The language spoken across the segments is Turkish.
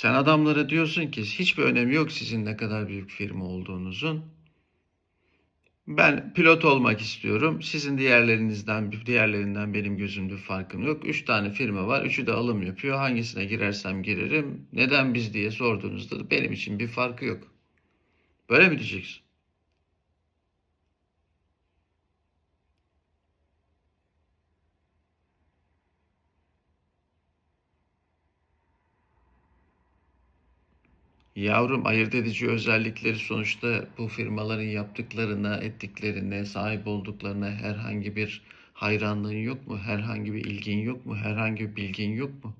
Sen adamlara diyorsun ki hiçbir önemi yok sizin ne kadar büyük firma olduğunuzun. Ben pilot olmak istiyorum. Sizin diğerlerinizden, diğerlerinden benim gözümde farkım yok. Üç tane firma var. Üçü de alım yapıyor. Hangisine girersem girerim. Neden biz diye sorduğunuzda da benim için bir farkı yok. Böyle mi diyeceksin? Yavrum ayırt edici özellikleri sonuçta bu firmaların yaptıklarına, ettiklerine, sahip olduklarına herhangi bir hayranlığın yok mu? Herhangi bir ilgin yok mu? Herhangi bir bilgin yok mu?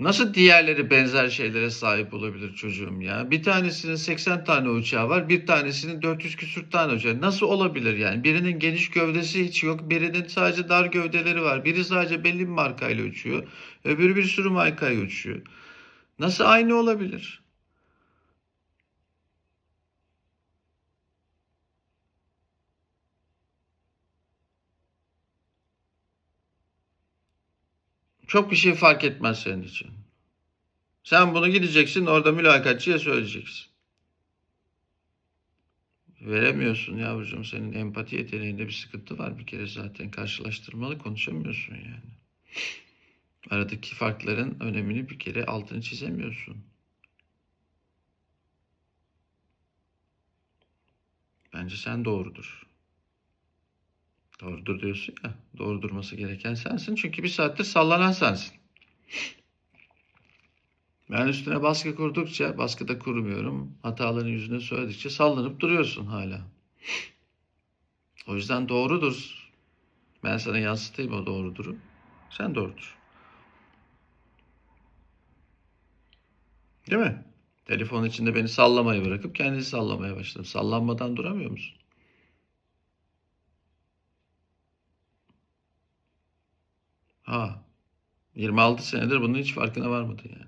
Nasıl diğerleri benzer şeylere sahip olabilir çocuğum ya? Bir tanesinin 80 tane uçağı var, bir tanesinin 400 küsür tane uçağı. Nasıl olabilir yani? Birinin geniş gövdesi hiç yok, birinin sadece dar gövdeleri var. Biri sadece belli bir markayla uçuyor, öbürü bir sürü markayla uçuyor. Nasıl aynı olabilir? Çok bir şey fark etmez senin için. Sen bunu gideceksin orada mülakatçıya söyleyeceksin. Veremiyorsun yavrucuğum senin empati yeteneğinde bir sıkıntı var bir kere zaten karşılaştırmalı konuşamıyorsun yani. Aradaki farkların önemini bir kere altını çizemiyorsun. Bence sen doğrudur. Doğrudur diyorsun ya. Doğru durması gereken sensin. Çünkü bir saattir sallanan sensin. Ben üstüne baskı kurdukça, baskı da kurmuyorum. Hataların yüzüne söyledikçe sallanıp duruyorsun hala. O yüzden doğrudur. Ben sana yansıtayım o doğruduru. Sen doğrudur. Değil mi? Telefon içinde beni sallamayı bırakıp kendisi sallamaya başladım. Sallanmadan duramıyor musun? Ha. 26 senedir bunun hiç farkına varmadın yani.